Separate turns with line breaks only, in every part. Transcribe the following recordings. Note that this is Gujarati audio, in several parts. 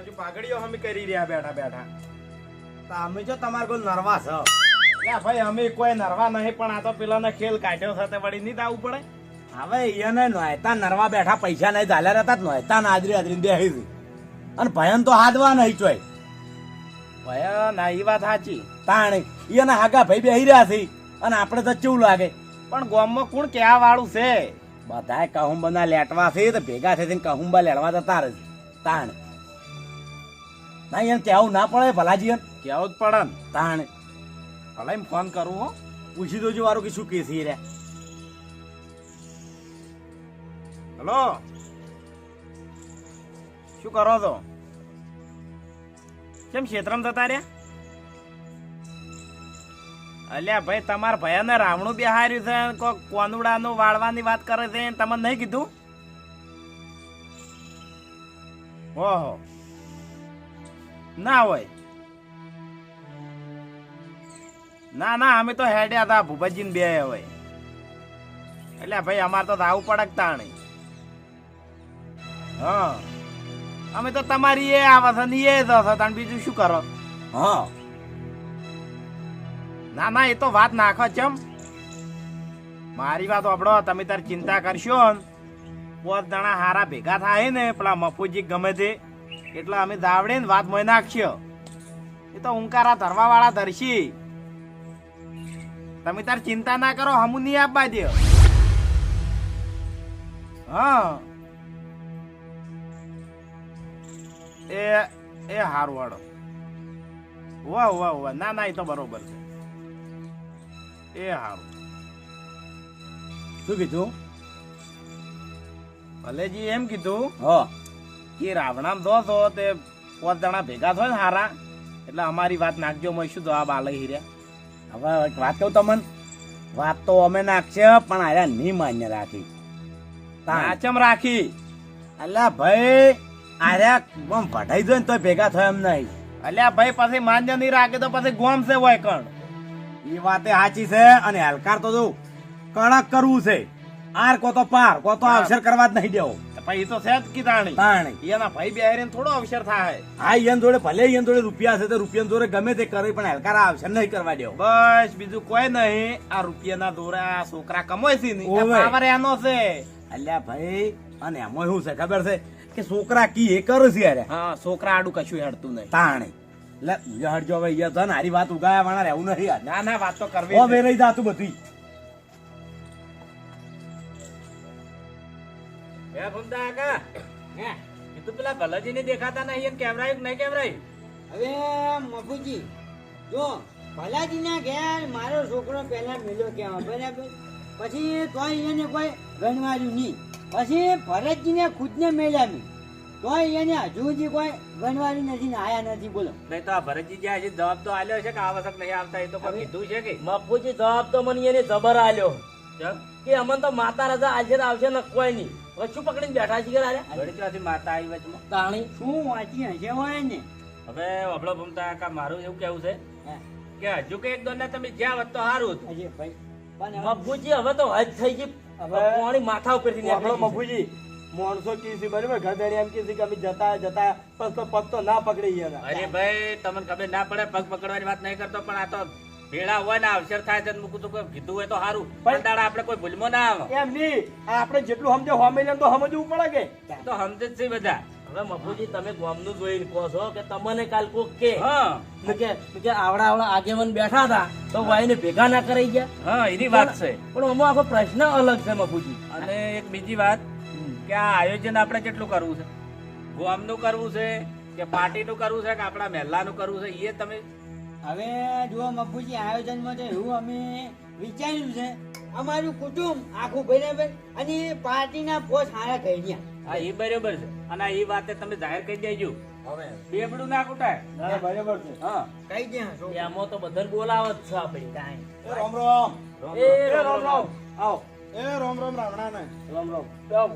હજુ પાઘડીઓ અમે કરી રહ્યા બેઠા બેઠા.
તો અમે જો તમારે કોઈ નરવા છો.
ના ભાઈ અમે કોઈ નરવા નહીં પણ આ તો પેલાને ખેલ કાઢ્યો સાથે વળી નહીં આવવું પડે?
હવે એને નોયતા નરવા બેઠા પૈસા નહીં ચાલ્યા રહેતા જ નોયતા નાદરી આદરી બેહી છે અને ભયન તો હાદવા નહીં ચોય.
ભયન આ એ વાત સાચી.
તાણ એને હાગા ભાઈ બેહી રહ્યા છે. અને આપણે તો કેવું લાગે?
પણ ગામમાં કોણ કેવા વાળું છે?
બધાય કહુંબના લેટવા છે તો ભેગા થઈને કહુંબા લેડવા જતા રહે તાણ ના એને કેવું ના પડે ભલાજી.
કેવું જ પડે ને.
તાણ.
ભલા એમ ફોન કરું હો.
પૂછી દોજો વારું કે શું કે છે રે.
હલો? શું કરો છો? કેમ ક્ષેત્રમ જતા રહ્યા? અલ્યા ભાઈ તમારા ભયાને રાવણું બિહાર્યું છે કોક કોનુડાનું વાળવાની વાત કરે છે તમને નહીં કીધું? ઓહો. ના હોય. ના ના અમે તો હેડ્યા હતા ભૂપતજીને બે હોય. એટલે ભાઈ અમારે તો આવું પડકતા નહીં. હા. અમે તો તમારી એ આવા છે ને એ જશે તાણ બીજું શું કરો?
હા.
ના ના એ તો વાત નાખો ચમ મારી વાત આપડો તમે તાર ચિંતા કરશો ને. પોત જણા હારા ભેગા થાય ને પેલા મફુજી ગમે તે. એટલે અમે દાવડે ને વાત મોય નાખશો એ તો ઊંકારા ધરવા વાળા ધરશી. તમે તાર ચિંતા ના કરો હમુ નહીં આપવા દે હા. એ એ હારું વાળો વાહ વાહ વાહ ના ના એ તો બરોબર છે. એ હારું.
શું કીધું?
ભલેજી એમ કીધું?
હા.
કે રાવણામ દો છો તે પોત જણા ભેગા થયો ને હારા. એટલે અમારી વાત નાખજો મેં શું જવાબ આલે હીર્યા
હવે એક વાત કહું તમને? વાત તો અમે નાખશે પણ આયા નહીં માન્ય રાખી. તાણ.
નાચમ રાખી?
અલ્યા ભાઈ આર્યા આમ ભટાઈ જાય ને તોય ભેગા થયો એમ નહીં.
અલ્યા ભાઈ પછી માન્ય નહીં રાખે તો પછી ગોમ છે હોય કણ
એ વાતે સાચી છે અને હલકાર તો જો કડક કરવું છે. આર કોતો પાર કો તો અવસર કરવા જ નહીં દેવો.
ભાઈ તો છે જ કીધાણી
તાણી.
એના ભાઈ બેહારીને થોડો અવસર થાય.
હા એન જોડે ભલે એન જોડે રૂપિયા છે તો રૂપિયા જોડે ગમે તે કરે પણ હલકાર અવસર નહીં કરવા દેવો.
બસ બીજું કોઈ નહીં. આ રૂપિયાના દોરા આ છોકરા કમાય છે ને. પાવર એનો છે.
અલ્યા ભાઈ અને એમાં શું છે ખબર છે? કે છોકરા કી એ કરે છે અરે.
હા છોકરા આડું કશું હેડતું નહીં.
તાણે. લે હડજો ભાઈ યાર તને હારી વાત ઉગાયા વાળા રહેવું નહીં
ના ના વાત તો કરવી
ઓ
છે.
વેરાઈ જાતું બધી.
હે ભૂમતા કાકા એ તો પેલા ભલાજી ને દેખાતા નહીં એમ કેવરાયું નહીં કેવરાયું
હવે મફુજી જો ભલાજીના ઘેર મારો છોકરો પહેલા મેલ્યો કહેવા બરાબર? પછી તોય એને કોઈ ગણવાર્યું નહીં. પછી ભરતજીને ખુદને મેલ્યા મેં. તોય એને હજુ સુધી કોઈ ગણવાર્યું નથી ને આયા નથી બોલો.
નહીં તો આ ભરતજી જ્યાં છે જવાબ તો આલ્યો છે કે આ વખત નહીં આવતા એ તો કોઈ કીધું છે કે?
મફુજી જવાબ તો મને એને જબર આલ્યો. કે અમને તો માતા રાજા આજે તો આવશે ને કોઈ નહીં. શું પકડીને બેઠા છીએ અરે
ત્યાંથી માતા આવી વચમાં.
તાણી.
શું વાંચી હશે હોય ને?
હવે અબળો ભમતા કા મારું એવું કેવું છે કે હજુ કે એક દોડને તમે જ્યાં હોત તો સારું હતું.
ભાઈ પણ હવે
મફુજી હવે તો હજ થઈ ગઈ.
હવે
પાણી માથા ઉપરથી નીકળી ગઈ.
માણસો કીધી બરાબર? ઘરદારી એમ કીધી કે અમે જતા જતા પગ તો પગ તો ના પકડી ગયા
અરે ભાઈ તમને ખબર ના પડે પગ પકડવાની વાત નહીં કરતો પણ આ તો ભેળા હોય ને અવસર થાય છે મૂકું તું કીધું હોય તો સારું. પણ દાડા આપણે કોઈ ભૂલમાં ના આવે.
એમ નહીં. આપણે જેટલું સમજે હોમે તો સમજવું પડે કે.
તો સમજે જ છે બધા.
હવે મફુજી તમે ગામનું જોઈને કહો છો કે તમને કાલ કોક કે.
હા.
કે કે આવડા આવડા આગેવન બેઠા હતા તો ભાઈને ભેગા ના કરાઈ ગયા.
હા એની વાત છે.
પણ અમો આખો પ્રશ્ન અલગ છે મફુજી.
અને એક બીજી વાત કે આ આયોજન આપણે કેટલું કરવું છે? ગોમનું કરવું છે કે પાર્ટીનું કરવું છે કે આપણા મહેલાનું કરવું છે? એ તમે
હવે જુઓ મફુજી આયોજનમાં તો એવું અમે વિચાર્યું છે અમારું કુટુંબ આખું બરાબર અને પાર્ટીના પોસ હારા ગયા.
હા એ બરાબર છે. અને એ વાતે તમે જાહેર કરી દેજો.
હવે.
બેબડું ના કુટાય.
બરાબર છે.
હા.
કહી ગયા
આમાં તો બધા બોલાવત છે આપણી કાંઈ.
એ રામ રામ.
એ રામ. રામ
આવો.
એ રોમ રોમ રાવણા ને
રામ. રામ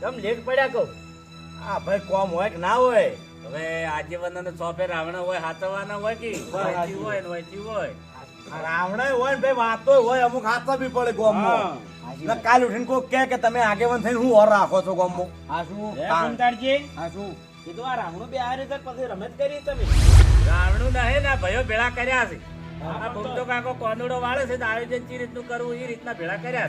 કેમ લેટ પડ્યા કહું?
આ ભાઈ કોમ હોય કે ના હોય?
હવે આજે અને ચોપે રાવણ હોય હાથવાના હોય કે?
બરાબર.
હોય ને વહેંચી હોય.
રાવણ હોય ને ભાઈ વાતો હોય અમુક હાથ બી પડે ગોમમાં.
હા.
કાલ ઉઠીને કોક કે કે તમે આગેવાન થઈને હું ઓર રાખો છો ગોમમાં?
હા શું?
હે?
તાણ.
આ શું?
કીધું આ રાવણું બે આ રીતે પછી રમત કરી તમે?
રાવણું નહીં ને ભયો ભેળા કર્યા છે.
હા,
આ ભૂમતો કાકો કોનુડો વાળે છે આયોજન ચી રીતનું કરવું એ રીતના ભેળા કર્યા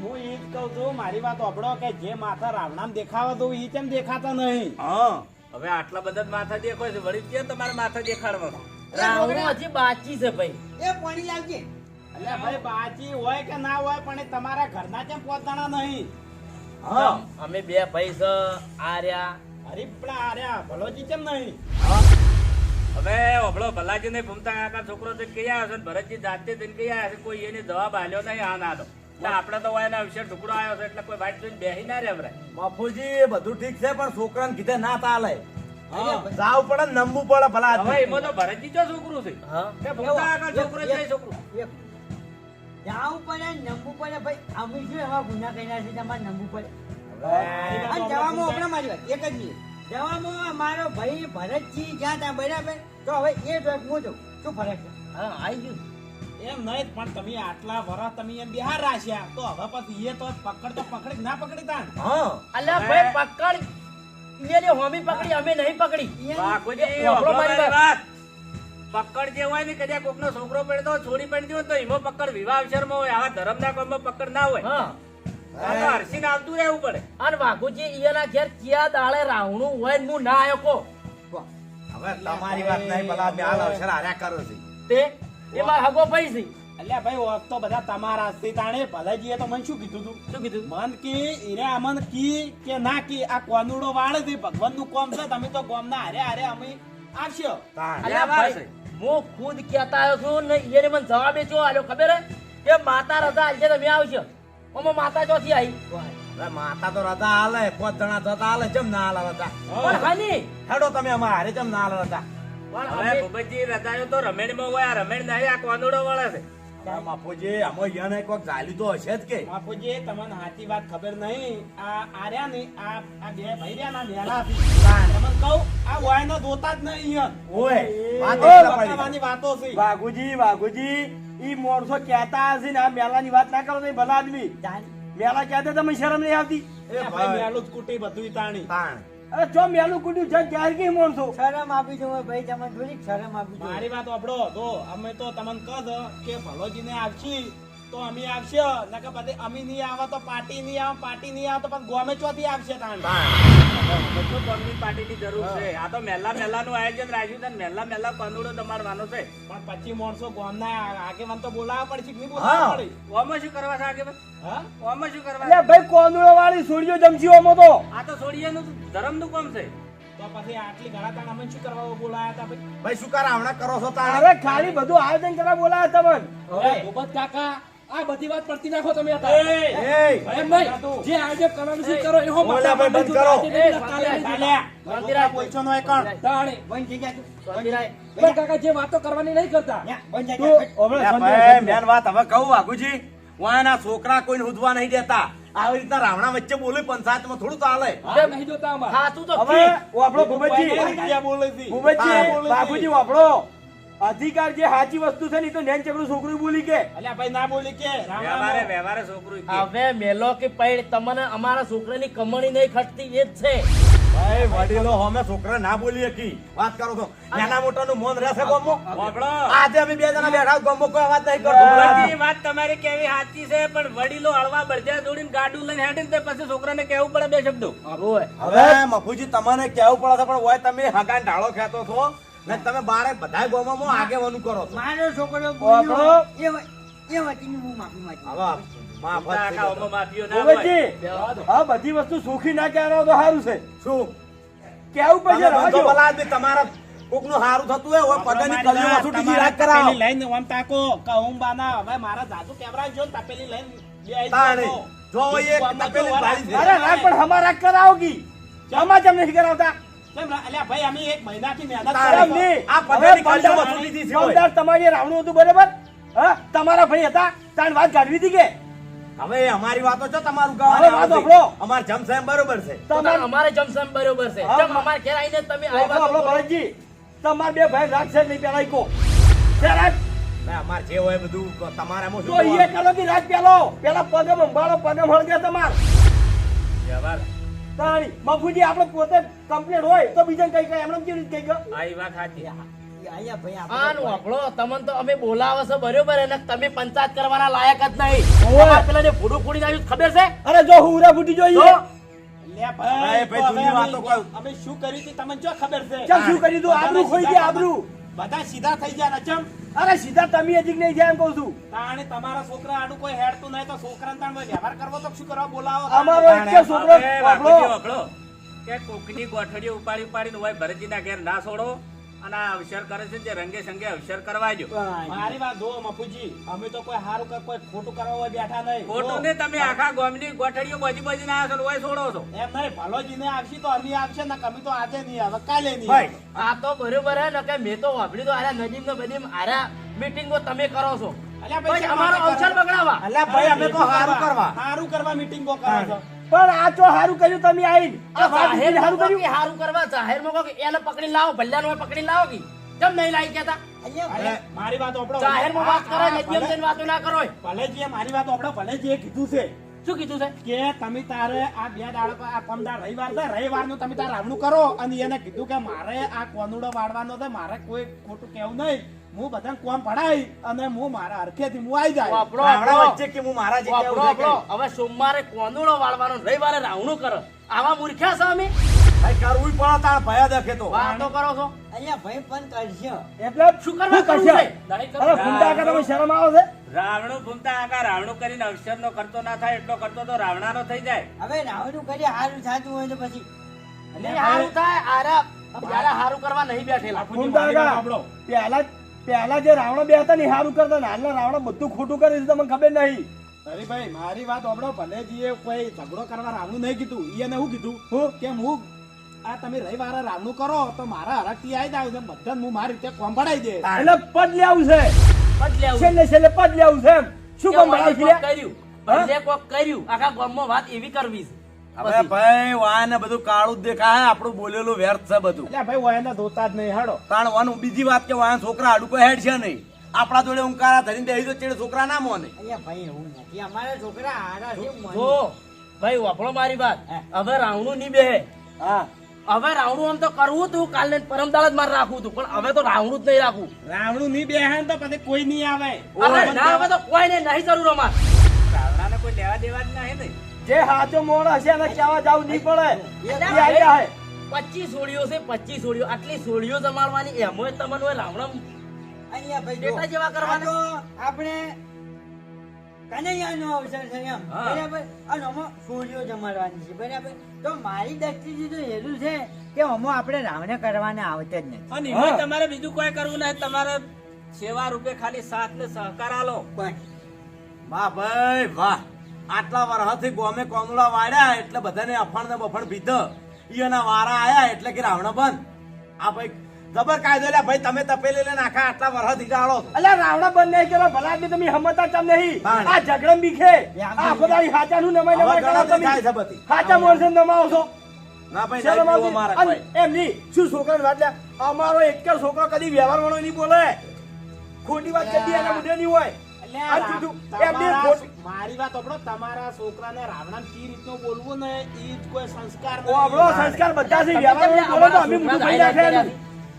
હું ઈ જ કહું છું મારી વાત સાંભળો કે જે માથા રાવણામ દેખાવા દઉં ઈ કેમ દેખાતા નહીં?
હા
હવે આટલા બધા માથા દેખો છે વળી ક્યાં તમારે માથા દેખાડવા
રાવણું હજી બાકી છે ભાઈ.
એ પાણી લાવજે
અલ્યા ભાઈ બાજી હોય કે ના હોય પણ તમારા ઘરના કેમ પોતાના નહીં?
હા.
અમે બે ભાઈ છે આર્યા.
હરીપડા આર્યા ભલોજી કેમ નહીં?
હવે ઓભળો ભલાજી ને ભૂમતા કાકા છોકરો તો કઈ આવ્યો છે ભરતજી જાતે જઈને કઈ આવ્યા છે કોઈ એને જવાબ આલ્યો નહીં આ ના તો આપણે તો એના વિશે ઢુકડો આવ્યો છે એટલે કોઈ વાઈટ જોઈને બેહી ના રે આપણે
બાપુજી બધું ઠીક છે પણ છોકરાને કીધે ના
તાલે
જાવ પડે નમવું પડે ભલા
હવે એમાં તો ભરતજી જો છોકરું છે? કે ભૂમતા કાકા છોકરો છે છોકરું?
જાવું પડે નમવું પડે. ભાઈ અમે શું એવા ગુના કર્યા છે તમારે નમવું પડે?
વાત
જવામાં આપણે મારી વાત એક જ મિનિટ. જવામાં મારો ભાઈ ભરતજી જ્યાં ત્યાં બરાબર તો હવે એ ટ્રેક હું જઉં શું ફરક છે?
હા આવી ગયું.
એમ નહીં પણ તમે આટલા વર્ષ તમે એમ બિહાર રાખ્યા તો હવે પછી એ તો પકડ તો પકડી ના પકડી તાણ?
હા.
અલ્યા ભાઈ પકડ. એને હોમી પકડી અમે નહીં પકડી.
પકડ જે હોય ને કદાચ કોકનો છોકરો પડતો છોડી પડતી હોય તો એમાં પકડ વિવાહ અવસરમાં હોય આવા ધર્મના કામમાં પકડ ના હોય. હરસીને આવતું રહેવું પડે.
અને વાઘુજી એના ઘેર ક્યાં દાડે રાવણું હોય ને હું ના આવ્યો કો
હવે તમારી વાત નહીં ભલા આદમી હાલ અવસર હાર્યા કરો છે.
તે એમાં હગો ભાઈ છે
અલ્યા ભાઈ ઓફ તો બધા તમારા છે તાણે. ભલાજીએ તો મને શું કીધું તું?
શું કીધું
મન કી ઈરે અમન કી કે ના કી આ કોનુડો વાળ છે ભગવાનનું કોમ છે તમે તો કોમ ના હારે હારે અમે આવશો.
અલ્યા ભાઈ હું ખુદ કહેતા આવ્યો છું ને એને મને જવાબ શું આલ્યો ખબર હે? કે માતા રજા આલજે તમે આવશો ઓમાં માતા ચોથી આવી
માતા તો રજા હાલે પાંચ જણા જતા હાલે જમ ના હાલે રજા.
પણ ખાની
હેડો તમે અમારે હારે જમ ના હાલે રજા.
પણ
હવે ભૂપતજી રજાયો તો રમેણમાં હોય આ રમેણ ના આ કોનુડો વાળા છે.
બાપુજી આમાં યને કોક ઝાલ્યું તો હશે જ કે.
બાપુજી તમને સાચી વાત ખબર નહીં. આ આર્યા ને આ આ બે ભાઈ ના નેલા તમને કહું આ વાયનો જોતા જ નહીં ઈયન.
ઓય વાત
છે.
વાઘુજી વાઘુજી ઈ મોરસો કહેતા હશે ને આ મેલાની વાત ના કરો નહીં ભલા આદમી. મેલા કહેતા તમે શરમ નહીં આવતી.
એ
ભાઈ
ભાઈ.
મેલું જ કુટી બધું તાણી.
તાણ.
અરે જો મેલું કુડ્યું છે ક્યારે મોન છું?
શરમ આપી દઉં ભાઈ તમને થોડીક શરમ આપી દઉં
મારી વાત આપડો તો અમે તો તમને કહો કે ભલોજીને આવશી તો અમે આવશે. નકર પછી અમે નહીં આવે તો પાર્ટી નહીં આવે પાર્ટી નહીં આવે તો પછી ગોમે ચોથી આવશે તાણ.
બધું કોમની પાર્ટીની જરૂર છે. આ તો મેલા મેલાનું આયોજન રાખ્યું છે ને મેલા કંદુડો તમારવાનો છે.
પણ પછી માણસો ગોમના આગેવાન તો બોલાવવા પડશે કે નહીં બોલાવવા પડે?
ઓમાં શું કરવા છે આગળ
હા?
ઓમાં શું કરવા?
એટલે ભાઈ કોંદુળો વાળી છોડીઓ જમશી ઓમો તો.
આ તો છોડીએનું ધર્મનું કામ છે.
તો પછી આટલી ઘણા તાણ અમે શું કરવા બોલાયા હતા ભાઈ?
ભાઈ શું કરા કરો છો તાણ?
અરે ખાલી બધું આયોજન કરવા બોલાયા તમને
હવે ભૂપત કાકા આ બધી વાત પડતી નાખો તમે એમ નહીં જે આયોજન કરવાનું છે કરો એનો
બોલ્યા ભાઈ બંધ કરો.
ચાલ્યા.
શાંતિરાય.
નો એકણ.
બંધ થઈ ગયા તું.
કાકા જે વાતો કરવાની નહીં કરતા.
બંધ થઈ.
મેન વાત હવે કહું વાઘુજી છોકરા કોઈને હુદવા નહીં દેતા. આવી રીતના રાવણા વચ્ચે બોલે પંચાયતમાં થોડું ચાલે
નહીં જોતા ખાતું તો
હવે
બોલે છે?
અધિકાર જે સાચી વસ્તુ છે ને તો નેન ચકડું છોકરું બોલી કે.
અલ્યા ભાઈ ના બોલી કે.
વ્યવહારે વ્યવહારે છોકરું કે.
હવે મેલો કે પૈડ તમને અમારા છોકરાની કમણી નહીં ખટતી એ જ છે.
ભાઈ વડીલો અમે છોકરા ના બોલી શકી વાત કરો તો નાના મોટાનું મન રહેશે ગોમો? આજે અમે બે જણા બેઠા ગોમો કોઈ વાત નહીં કરતો.
વાત તમારી કેવી સાચી છે પણ વડીલો હળવા બળદિયા દોડીને ગાડું લઈને હેડીને તે પછી છોકરાને કહેવું પડે બે શબ્દો.
હવે મફુજી તમને કેવું પડે છે પણ હોય તમે હગાન ઢાળો ખેતો છો. ને તમે બારે બધા ગોમાં આગેવાનું કરો છો.
મારો છોકરો બોલ્યો. એ એ વતીની હું માફી માંગુ
હવે માફ જ થઈ
કાકા,
ગયો.
ઓમાં માફીઓ ના હોય.
ભૂપતજી આ બધી વસ્તુ સુખી ના કહેવાય તો સારું છે.
શું?
કેવું
પછી તમારા કોકનું હારું થતું હોય રાખ કરાવો.
તપેલી લઈને આમ તાકો કહું બાના હવે મારા જાજુ કેવરાવજો ને તપેલી લઈને બે
તાણે. જો
એ
તપેલી
જો
અરે રાખ પણ હમારા કરાવો કી જમા જમ નથી કરાવતા
આ
તમારી રાવણું હતું બરાબર? હા? તમારા ભાઈ હતા તાણ વાત કાઢવી હતી કે?
હવે અમારી વાતો છો તમારું ગાવાની
વાત.
અમારે જમસેમ બરોબર છે.
તમારે
અમારે જમસમ બરોબર છે. જેમ અમારે ઘેર આવીને તમે
આપણો
વાતો
ભરતજી તમારા બે ભાઈ રાખશે જ નહીં પેલા ઈ કહો. રાખ?
અમાર જે હોય બધું તમારે એમાં
તો
શું
એ કરો કે રાત પેલો પેલા પગમ અંબાળો પગમ હળગે તમાર.
વ્યવહાર.
તાણી બાપુજી આપણે પોતે કમ્પ્લેટ હોય તો બીજાને કઈ કઈ એમને કેવી રીતે કઈ ગયો
આ વાત સાચી.
આનું આપણો તમને તો અમે બોલાવે છે બરોબર એને તમે પંચાયત કરવાના લાયક જ નહીં. પેલા જે ફોડી નાખ્યું ખબર છે?
અરે જો ફૂટી જોઈએ?
ભાઈ, ભાઈ, જૂની વાતો
અમે- અમે શું કરી તું તમને જો ખબર છે?
શું કરી દઉં આબરૂ ખોઈ ગયા આબરૂ.
બધા સીધા થઈ ગયા અચમ
અરે સીધા તમે હજી નહીં જાય એમ કહું છું.
તાણે તમારા છોકરા આડું કોઈ હેડતું નહીં તો છોકરાને તાણ વ્યવહાર કરવો તો શું કરવા બોલાવો?
અમારો એક કે છોકરો
કે કોકની ગોઠડીઓ ઉપાડી ઉપાડીને હોય ભરતજીના ઘેર ના છોડો. અને અવસર કરે છે જે રંગે સંગે અવસર કરવાજો
મારી વાત જો મફુજી. અમે તો કોઈ હારું કે કોઈ ખોટું કરવા બેઠા નહીં.
ખોટું ને તમે આખા ગોમની ગોઠડીઓ બજી બજી ના છો ને હોય છોડો છો.
એમ નહીં ભલોજીને આવશે તો અમી આવશે ને કમી તો આજે નહીં આવે કાલે નહીં.
આ તો બરોબર હે ને કે મેં તો વાપડી તો આરા નજીમ ને બધી આરા મીટિંગો તમે કરો છો.
અલ્યા ભાઈ
અમારો અવસર બગડાવા
અલ્યા ભાઈ અમે તો સારું કરવા.
હારું કરવા મીટિંગો કરો છો.
પણ આ તો હારું કર્યું તમે આવીને? આ
જાહેર
હારું કર્યું?
હારું કરવા? જાહેરમાં કહો કે એને પકડી લાવો ભલ્યાનો હોય પકડી લાવો કે? કેમ નહીં લાવી કેતા
મારી વાત
આપણો જાહેરમાં વાત કરો જેમ જઈને વાતો ના કરો
ભલે. જે મારી વાત આપણો ભલે જે કીધું છે.
શું કીધું છે?
કે તમે તારે આ બે દાડા પર આ પમદાર રવિવાર છે રવિવારનું તમે તારે રાવણું કરો અને એને કીધું કે મારે આ કોનુડો વાળવાનો છે મારે કોઈ ખોટું કેવું નહીં. હું બધાને કોમ પડાઈ અને હું મારા હરખેથી હું આવી જાય.
વાપરો
રાવણા વચ્ચે કે હું મારા જે
વાપરો
કહેવું
હવે સોમવારે કોંદુડો વાળવાનો રવિવારે રાવણું કરો. આવા મૂર્ખ્યા છો અમે?
ભાઈ કરવું પડે તાર ભયા દેખે તો.
વાતો કરો છો?
અહીંયા ભાઈ પણ કરશે.
એટલે
શું કરવા
કરશે? અરે ફૂંડા કરે તમે શરમ આવે છે?
રાવણું ભૂમતા આગા રાવણું કરીને અક્ષર નો કરતો ના થાય એટલો કરતો તો રાવણાનો થઈ જાય.
હવે રાવણું કરી હારું થતું હોય તો પછી.
નહીં હારું થાય આરા હારું કરવા નહીં બેઠેલા.
બાપુજી,
પહેલા જે રાવણ બે હતા ને સારું કરતા ને હાલના રાવણ બધું ખોટું કરે છે તમને ખબર નહીં.
હરીભાઈ મારી વાત ઓપડો ભલેજીએ કોઈ ઝઘડો કરવા રાવણું નહીં કીધું એને હું કીધું?
હું?
કેમ હું? આ તમે રવિવારે રાવણું કરો તો મારા હરખથી આવી જાવ છે બધાને હું મારી રીતે કોમ દે.
એટલે પદ લેવું છે.
પદ લેવું.
છેલ્લે છેલ્લે પદ લેવું છે એમ. શું
કે
કામ
કોક કર્યું? કોક કર્યું. આખા ગામમાં વાત એવી કરવી છે.
હવે ભાઈ વાહન બધું કાળું જ દેખાય આપણું બોલેલું વ્યર્થ છે બધું.
એટલે ભાઈ વાહન ધોતા જ નહીં હાડો
તાણ વાન બીજી વાત કે વાહન છોકરા હાડું કોઈ હેડ છે નહીં. આપણા જોડે ઊંકારા ધરીને બેસી તો ચેડે છોકરા ના મોને.
અહીંયા ભાઈ એવું નથી. અમારા છોકરા હારા છે
જો ભાઈ વાપરો મારી વાત. હવે રાવણું નહીં બેહે.
હા.
હવે રાવણું આમ તો કરવું તું કાલે પરમદાળ પરમ દાળ જ મારે રાખવું તું. પણ હવે તો રાવણું જ નહીં રાખવું.
રાવણું નહીં બેહે ને તો પછી કોઈ નહીં આવે.
ના હવે તો કોઈ નહીં નહીં જરૂર અમારે.
રાવણાને કોઈ લેવા દેવા જ નહીં ને.
જે હાચો મોણ હશે એને કહેવા જવું નહીં પડે.
પચીસ સોળીઓ છે પચીસ સોળીઓ આટલી સોળીઓ જમાડવાની એમો તમને હોય લાવણમ
અહીંયા ભાઈ
બેટા જેવા કરવાનો.
આપણે કનૈયાનો અવસર છે એમ. બરાબર? અને અમો સૂર્યો જમાડવાની છે બરાબર? તો મારી દ્રષ્ટિથી તો એવું છે કે અમો આપણે રાવણે કરવાને આવતે જ નથી.
અને એમાં તમારે બીજું કોઈ કરવું નહીં તમારે સેવા રૂપે ખાલી સાથ ને સહકાર આલો.
વાહ ભાઈ વાહ. આટલા વર્ષથી ગોમે કોમડા વાળ્યા એટલે બધાને અફણ ને બફણ પીધ. એના વારા આયા એટલે કે રાવણ બંધ. આ ભાઈ જબર કાયદો લે ભાઈ તમે તપેલી લઈને આખા આટલા વર્ષથી ગાળો છો.
અલ્યા રાવણ બંધ નહીં કરો ભલા બી તમે હમતા ચમ નહીં. આ ઝઘડમ બીખે આ ખોદાઈ હાચાનું નમાઈ નમાઈ કરો તમે હાચા મોરસે નમાવો છો.
ના ભાઈ નહીં મારા ભાઈ.
એમ નહીં શું છોકરાને વાત લે અમારો એક છોકરો કદી વ્યવહાર વાળો નહીં બોલે. ખોટી વાત કદી એના મુઢે નહીં હોય.
મારી વાત ઓપડો તમારા છોકરાને રાવણા કી રીતનું બોલવું ને એ કોઈ સંસ્કાર
આપણો સંસ્કાર બધા છે વ્યવહાર વાળો બોલો તો અમે મોઢું ભાઈ નાખે એમ.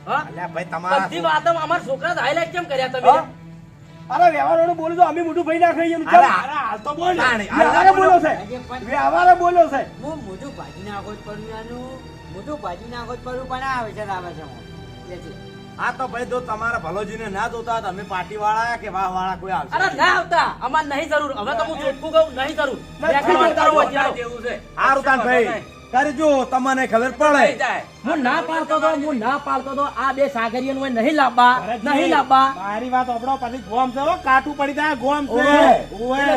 હા?
ભાઈ તમારા
બધી વાતો અમારા છોકરા હાઈલાઈટ કેમ કર્યા તમે?
અરે વ્યવહાર બોલો બોલું તો અમે મોઢું ભાઈ નાખે એમ
અરે,
કેમ?
અરે હાલ તો બોલ.
વ્યવહારે બોલ્યો છે. વ્યવહારે બોલ્યો છે.
હું મોઢું ભાજી નાખો જ પડું આનું મોઢું ભાજી નાખો જ પડું પણ આ અવસર આવે છે એટલે
આ તો ભાઈ જો તમારા ભલોજીને ના જોતા હોય અમે પાર્ટી વાળા કે વાહ વાળા કોઈ આવશે
અરે ના આવતા. અમાર નહીં જરૂર. હવે તો હું ચોખ્ખું કહું નહીં જરૂર.
જોતા.
જેવું છે.
સારું તાન ભાઈ કરજો તમને ખબર પડે.
હું ના પાડતો તો હું ના પાડતો તો આ બે સાગરીયન હોય નહીં લાવવા નહીં લાવવા
મારી વાત ઓપડો પછી ગોમ છે હો, કાઠું પડી જાય ગોમ છે.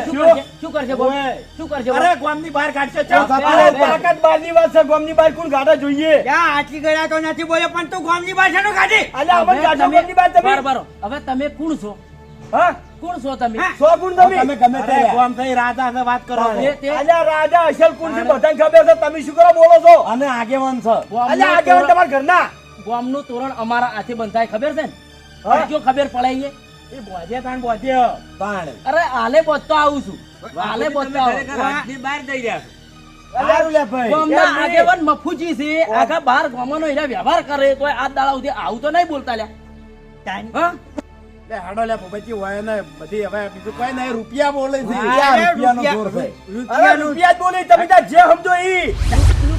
શું કરશે શું કરશે બોલ?
ઓવે.
શું કરશે
અરે ગોમની બહાર કાઢશે.
તાકાત બહારની વાત છે ગોમની બહાર કોણ ગાડા જોઈએ?
ક્યાં આટલી ગયા તો નથી બોલ્યો પણ તું ગોમ ગામની ભાષાનો કાઢી
અલ્યા અમન
હવે
બહાર તમે.
બરાબર. હવે તમે કોણ છો?
હા?
કોણ છો તમે?
સો ગુણ તમે?
તમે ગમે તે
કોમ થઈ રાજા છે વાત કરો
અલ્યા રાજા અસલ કોણ છે બધાને ખબર છે તમે શું કરો બોલો છો?
અને આગેવાન છે.
અલ્યા આગેવાન તમારા ઘરના.
ગામનું તોરણ અમારા હાથે બંધાય ખબર છે ને? જો ખબર પડાઈએ
એ બોજે તાણ બોજે.
તાણ.
અરે આલે બોચતો આવું છું. આલે
તમે
આવું.
બહાર જઈ રહ્યા છો.
સારું લે ભાઈ.
ગામના
એમ નહીં.
આગેવાન મફુજી છે આખા બાર ગામનો એના વ્યવહાર કરે તો આ દાડા સુધી આવું તો નહીં બોલતા લ્યા.
હાડો લે ભૂપતજી હોય ને બધી હવે બીજું કોઈ નહીં રૂપિયા બોલે છે.
રૂપિયાનો જોર છે.
રૂપિયા જ તમે તાર જે સમજો ઈ.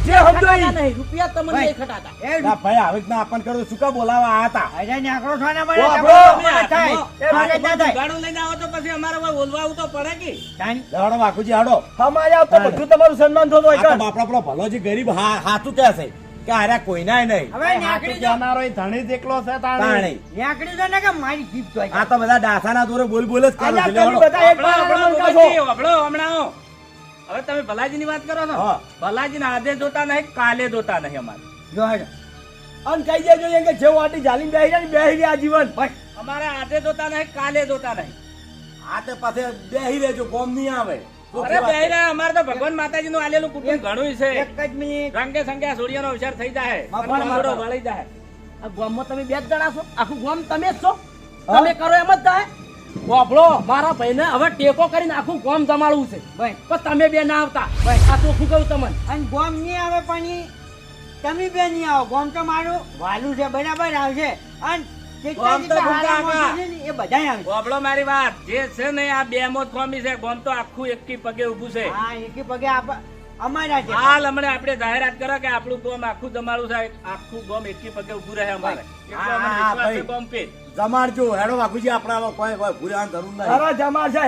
જે સમજો ઈ.
નહીં રૂપિયા તમને નહીં ખટાતા.
એ
ભાઈ આવી રીતના આપણ કરો શું કા બોલાવા આયા હતા?
અરે નેકળો છો મને
આપણો
તમારો
તમે
મગજ થાય.
એ
મગજ ના થાય.
ગાડું લઈને આવો તો પછી અમારે કોઈ બોલવા આવું તો પડે કે?
તાન.
હાડો વાકુજી હાડો.
અમારે આવતો બધું તમારું સન્માન થતો હોય
આ તો બાપડો ભલો જે ગરીબ હા હાથું કે છે? કે આર્યા કોઈનાય નહીં
હવે
હાથું
નેકળી જો.
કહેનારો એ ધણી જ છે તાણે
તાણે
નેકળી કે મારી જીભ જોઈ
આ તો બધા ડાસાના દોરે બોલ બોલ જ કરો
આજે
છો. લે
તમે
હાડો.
બધા એક બાર આપણે મન કાઢો.
ભગવતજી, વભળો હમણાં હવે તમે ભલાજીની વાત કરો છો
હા.
ભલાજીને આજે જોતા નહીં કાલે જોતા નહીં અમારે
જો.
અને કહી દેજો એમ કે જે વાટી ઝાલીને બેહી જાય બેહી રહ્યા જીવન
બસ.
અમારે આજે જોતા નહીં કાલે જોતા નહીં
આ તો પાસે બેહી રહેજો ગોમ નહીં આવે
અરે બે રહ્યા, અમારે તો ભગવાન માતાજી નું આલેલું કુટુંબ ઘણું છે.
એક જ મિનિટ.
રંગે સંગે સૂર્યનો અવસર થઈ જાય.
મફત
અને વાંદરો
મફત.
વળી જાય.
આ ગામમાં તમે બે જ જણા છો? આખું ગામ તમે જ છો? તમે કરો એમ જ થાય? બોબળો મારા ભાઈને હવે ટેકો કરીને આખું ગોમ જમાડવું છે.
ભાઈ.
પણ તમે બે ના આવતા. આ ચોખ્ખું કહું તમને?
અને ગોમ નહીં આવે પણ તમે બે નહીં આવો. ગોમ તો મારું વાલું છે બરાબર આવશે. અને જેટલા
ગોમ તો
જેટલા હારા
ભૂકા
માણસો છે ને એ બધાય આવશે
બોબડો મારી વાત જે છે ને આ બે મોત કોમી છે ગોમ તો આખું એકી પગે ઊભું છે.
હા એકી પગે અમારા છે.
હાલ હમણે આપણે જાહેરાત કરો કે આપણું ગોમ આખું જમાડું છે આખું ગોમ એકી પગે ઉભું રહે અમારે.
જમાડજો હેડો બાપુજી આપણા કોઈ કોઈ ભૂલવાની જરૂર નહીં.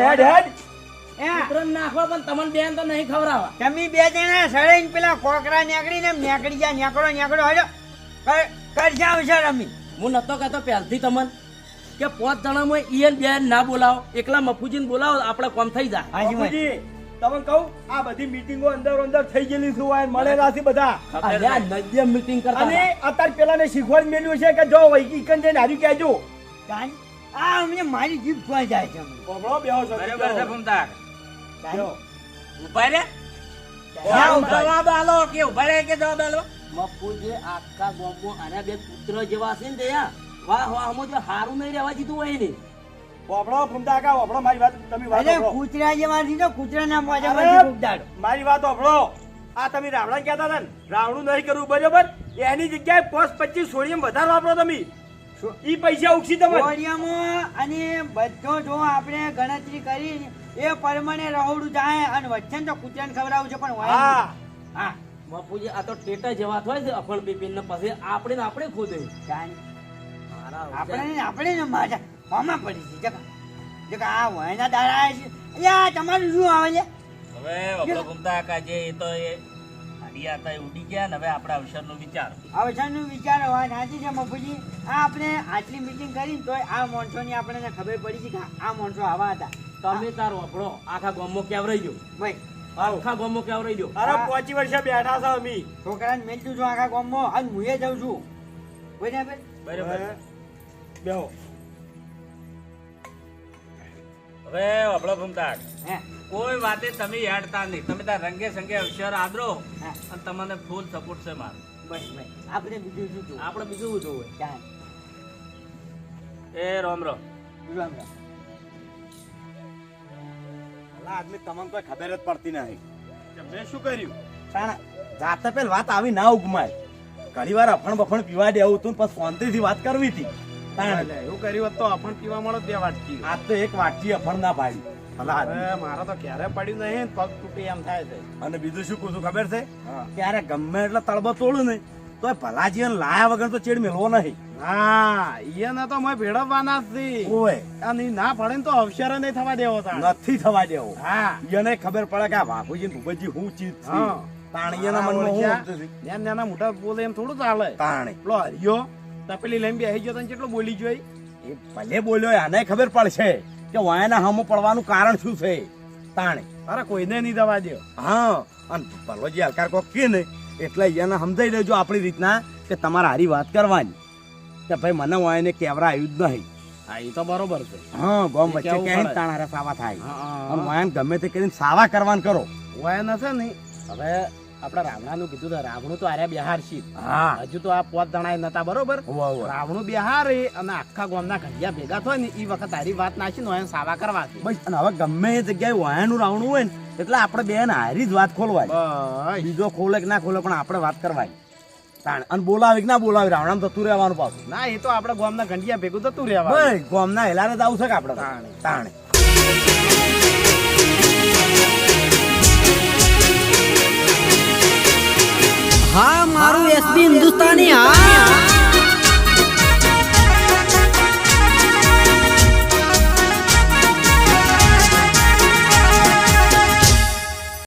હેડ હેડ.
એ,
પણ તમને બેન તો નહીં ખવડાવવા.
તમે બે જણા સળે પેલા કોકરા નીકળીને ને નીકળી ગયા નીકળો નીકળો હજો કર- કરશે આવશે રમી.
હું નતો કહેતો પહેલથી તમને કે પાંચ જણામાં ઈયન બેન ના બોલાવો એકલા મફુજીને બોલાવો આપણે કોમ થઈ જાય
હાજી
તમને કહું આ બધી મીટિંગો અંદર અંદર થઈ ગયેલી છું આ મળેલા છે બધા
અરે મીટિંગ કરતા
અને. અત્યારે પેલાને શીખવાડ મેલ્યું છે કે જો વૈકી કન જઈને હારી કહેજો.
આ અમને મારી જીભ ખોઈ જાય છે અમને.
બેહો છો,
બરાબર છે.
બેહો.
ઊભા રે. જવાબ આલો કે ઊભા રે કે જવાબ આલો
મફુજી આખા ગોમો આના બે પુત્ર જેવા છે ને દયા વાહ વાહ આમાં જો હારું નહીં રહેવા દીધું હોય ને.
બોબડો ફૂમતા કા ઓપડો મારી વાત તમે વાત સાંભળો.
કૂતરા જેવા છે મોઢે
અરે,
પછી
મારી વાત ઓપડો આ તમે રાવણા કહેતા હતા ને રાવણું નહીં કરવું બરોબર? એની જગ્યાએ પોસ પચીસ સોડિયમ વધારે વાપરો તમે. ઈ પૈસા ઉગશી તમે
સોડિયમ અને બધો જો આપણે ગણતરી કરી એ પરમાણે રહોડું જાય અને વચ્ચે તો કૂતરાને ખવડાવું છે પણ
હા.
હા.
મફુજી આ તો ટેટા જેવા થાય છે અફણ બિપિન ને પછી. આપણે આપણે ખોદે.
આપણે આપણે ને માજા હોમાં પડી છે. જગા. આ વયના દાડા આવે છે. અલ્યા તમારું શું આવે છે?
હવે વગડો ઘૂમતા કાકા જે એ તો એ હાડિયા તા ઉડી ગયા ને હવે આપણા અવસરનો વિચાર.
અવસર નો વિચાર હોવા સાચી છે બાપુજી. આ આપણે આટલી મીટિંગ કરી તો તોય આ માણસોની આપણે ખબર પડી છે કે આ માણસો આવા હતા.
તમે તારો વાપરો આખા ગામમાં કેવરાઈ ગયો?
ભાઈ
આખા ગામમાં કેવરાઈ ગયો?
અરે પોચી વર્ષે બેઠા છો અમે.
છોકરાને મેલતું છું આખા ગામમાં અને હું એ જાઉં છું. બરાબર.
બરાબર
બેહો.
હવે કોઈ વાતે તમે યાડતા નહીં. તમે તાર રંગે સંગે અવસર આદરો અને તમને ફૂલ સપોર્ટ છે મારો.
બસ બસ. આપણે બીજું શું?
આપણે બીજું શું જોવે?
એ રોમ રોમ.
રામ રામ.
આ આદમી તમને કોઈ ખબર જ પડતી નહીં.
મેં શું કર્યું?
તાણ જાતે પેલ વાત આવી ના ઉગમાય. ઘણી વાર અફણ બફણ પીવા દેવું તું પણ શાંતિથી વાત કરવી હતી. તાણ
એવું કર્યું હોત તો અફણ પીવા મળો બે વાટકી.
આ તો એક વાટકી અફણ ના પાડી
મારે તો ક્યારે પડ્યું નહીં પગ તૂટી એમ થાય છે.
અને બીજું શું કહું ખબર છે?
હા.
ત્યારે ગમે એટલે તળબો તોડું ને તો ભલાજી લાયા વગર તો ચેડ મેળવો નહીં.
હા ઈયને તો મેં ભેળવવાના જ છી.
ઓય.
અને ના પડે ને તો અવસર નહીં થવા દેવો.
નથી થવા દેવો.
હા.
એને ખબર પડે કે આ બાપુજી ને ભૂપતજી હું ચીજ છે. તાણીયાના મનમાં હું.
નાના મોટા બોલે એમ થોડું ચાલે.
તાણે.
હરિયો તપેલી લઈને બેસી ગયો તને કેટલું બોલી જોઈ?
એ ભલે બોલ્યો આને ખબર પડશે કે વાયના હામો પડવાનું કારણ શું છે. તાણે.
અરે કોઈને નહીં દવા દો
હા અને ભલોજી હલકાર કોક કે ને એટલે એને સમજાઈ દેજો આપણી રીતના કે તમારે હારી વાત કરવાની. કે ભાઈ મને વાયને કેવરા આવ્યું જ નહીં.
હા એ તો બરોબર છે.
હા ગોમ વચ્ચે ક્યાંય તાણારા સાવા થાય.
હા,
અને વાયન ગમે તે કરીને સાવા કરવાનું કરો.
વાયન હશે ને હવે આપણે રાવણાનું કીધું તો રાવણું તો આર્યા બિહાર છે હજુ તો આ પોત દણાય નતા બરોબર. રાવણું બિહાર અને આખા ગામના ઘડિયા ભેગા થાય ને એ વખત તારી વાત નાખી ને સાવા કરવા
બસ અને હવે ગમે એ જગ્યાએ વાયાનું રાવણું હોય ને એટલે આપણે બેન હારી જ વાત ખોલવાય. બીજો ખોલે કે ના ખોલે પણ આપણે વાત કરવાય. તાણ. અને બોલાવી કે ના બોલાવી રાવણામ જતું રહેવાનું પાછું.
ના એ તો આપણે ગામના ઘંટિયા ભેગું થતું રહેવા
ભાઈ ગોમના હેલારે જ આવું છે કે આપણે?
તાણે.
તાણે.
હા મારું એસબી હિન્દુસ્તાની હા.